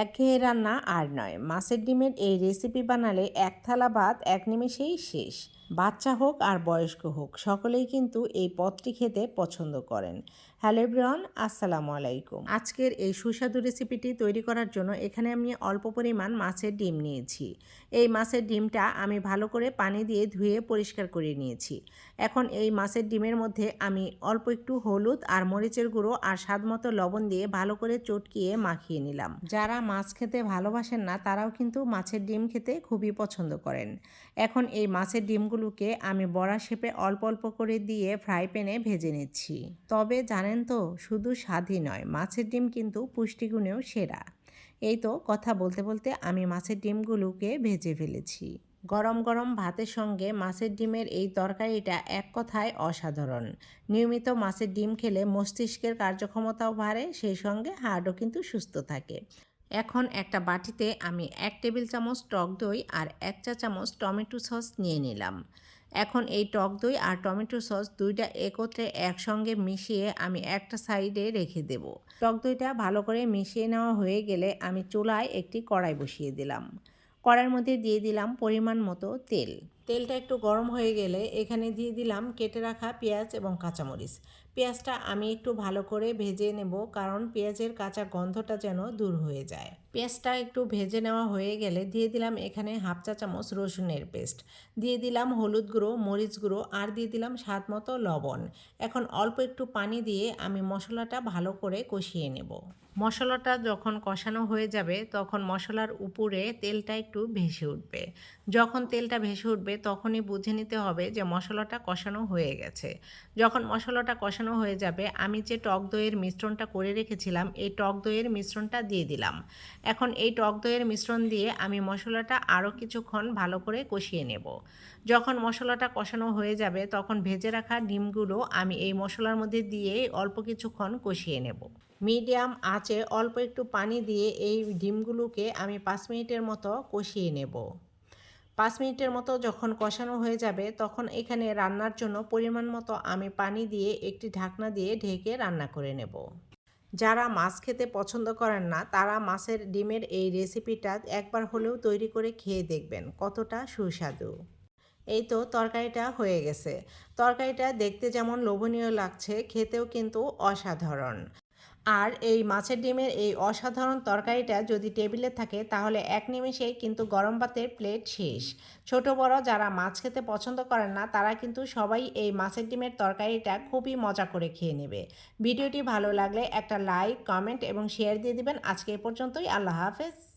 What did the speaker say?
একঘেয়ে রান্না আর নয়। মাছের ডিমের এই রেসিপি বানালে এক থালা ভাত, এক নিমেষেই শেষ। বাচ্চা হোক আর বয়স্ক হোক, সকলেই কিন্তু এই পদটি খেতে পছন্দ করেন। হ্যালো এভরিওয়ান, আসসালামু আলাইকুম। আজকের এই সুস্বাদু রেসিপিটি তৈরি করার জন্য এখানে আমি অল্প পরিমাণ মাছের ডিম নিয়েছি। এই মাছের ডিমটা আমি ভালো করে পানি দিয়ে ধুয়ে পরিষ্কার করে নিয়েছি। এখন এই মাছের ডিমের মধ্যে আমি অল্প একটু হলুদ আর মরিচের গুঁড়ো আর স্বাদ মতো লবণ দিয়ে ভালো করে চটকিয়ে মাখিয়ে নিলাম। যারা মাছ খেতে ভালোবাসেন না, তারাও কিন্তু মাছের ডিম খেতে খুবই পছন্দ করেন। এখন এই মাছের ডিমগুলোকে আমি বড়া শেপে অল্প অল্প করে দিয়ে ফ্রাই প্যানে ভেজে নিচ্ছি। তবে জানেন তো, শুধু স্বাদই নয়, মাছের ডিম কিন্তু পুষ্টিগুণেও সেরা। এই তো কথা বলতে বলতে আমি মাছের ডিমগুলোকে ভেজে ফেলেছি। গরম গরম ভাতের সঙ্গে মাছের ডিমের এই তরকারিটা এক কথায় অসাধারণ। নিয়মিত মাছের ডিম খেলে মস্তিষ্কের কার্যক্ষমতাও বাড়ে, সেই সঙ্গে হার্টও কিন্তু সুস্থ থাকে। এখন একটা বাটিতে আমি এক টেবিল চামচ টক দই আর এক চা চামচ টমেটো সস নিয়ে নিলাম। এখন এই টক দই আর টমেটো সস দুইটা একত্রে একসঙ্গে মিশিয়ে আমি একটা সাইডে রেখে দেব। টক দইটা ভালো করে মিশিয়ে নেওয়া হয়ে গেলে আমি চুলায় একটি কড়াই বসিয়ে দিলাম। কড়াইয়ের মধ্যে দিয়ে দিলাম পরিমাণ মতো তেল। তেলটা একটু গরম হয়ে গেলে এখানে দিয়ে দিলাম কেটে রাখা পেঁয়াজ এবং কাঁচামরিচ। পেঁয়াজটা আমি একটু ভালো করে ভেজে নেব কারণ পেঁয়াজের কাঁচা গন্ধটা যেন দূর হয়ে যায়। পেঁয়াজটা একটু ভেজে নেওয়া হয়ে গেলে দিয়ে দিলাম এখানে হাফ চা চামচ রসুনের পেস্ট। দিয়ে দিলাম হলুদ গুঁড়ো, মরিচ গুঁড়ো আর দিয়ে দিলাম স্বাদ মতো লবণ। এখন অল্প একটু পানি দিয়ে আমি মশলাটা ভালো করে কষিয়ে নেব। মশলাটা যখন কষানো হয়ে যাবে তখন মশলার উপরে তেলটা একটু ভেসে উঠবে। যখন তেলটা ভেসে উঠবে তখনই বুঝে নিতে হবে যে মশলাটা কষানো হয়ে গেছে। যখন মশলাটা কষানো হয়ে যাবে, আমি যে টক দইয়ের মিশ্রণটা করে রেখেছিলাম, এই টক দইয়ের মিশ্রণটা দিয়ে দিলাম। এখন এই টক দইয়ের মিশ্রণ দিয়ে আমি মশলাটা আরও কিছুক্ষণ ভালো করে কষিয়ে নেব। যখন মশলাটা কষানো হয়ে যাবে, তখন ভেজে রাখা ডিমগুলো আমি এই মশলার মধ্যে দিয়ে অল্প কিছুক্ষণ কষিয়ে নেব। মিডিয়াম আঁচে অল্প একটু পানি দিয়ে এই ডিমগুলোকে আমি পাঁচ মিনিটের মতো কষিয়ে নেব। পাঁচ মিনিটের মতো যখন কষানো হয়ে যাবে, তখন এখানে রান্নার জন্য পরিমাণ মতো আমি পানি দিয়ে একটি ঢাকনা দিয়ে ঢেকে রান্না করে নেব। যারা মাছ খেতে পছন্দ করেন না, তারা মাছের ডিমের এই রেসিপিটা একবার হলেও তৈরি করে খেয়ে দেখবেন কতটা সুস্বাদু। এই তো তরকারিটা হয়ে গেছে। তরকারিটা দেখতে যেমন লোভনীয় লাগছে, খেতেও কিন্তু অসাধারণ। আর এই মাছের ডিমের এই অসাধারণ তরকারিটা যদি টেবিলে থাকে, তাহলে এক নিমেষেই কিন্তু গরম ভাতের প্লেট শেষ। ছোট বড় যারা মাছ খেতে পছন্দ করেন না, তারা কিন্তু সবাই এই মাছের ডিমের তরকারিটা খুবই মজা করে খেয়ে নেবে। ভিডিওটি ভালো লাগলে একটা লাইক, কমেন্ট এবং শেয়ার দিয়ে দিবেন। আজকে এ পর্যন্তই। আল্লাহ হাফেজ।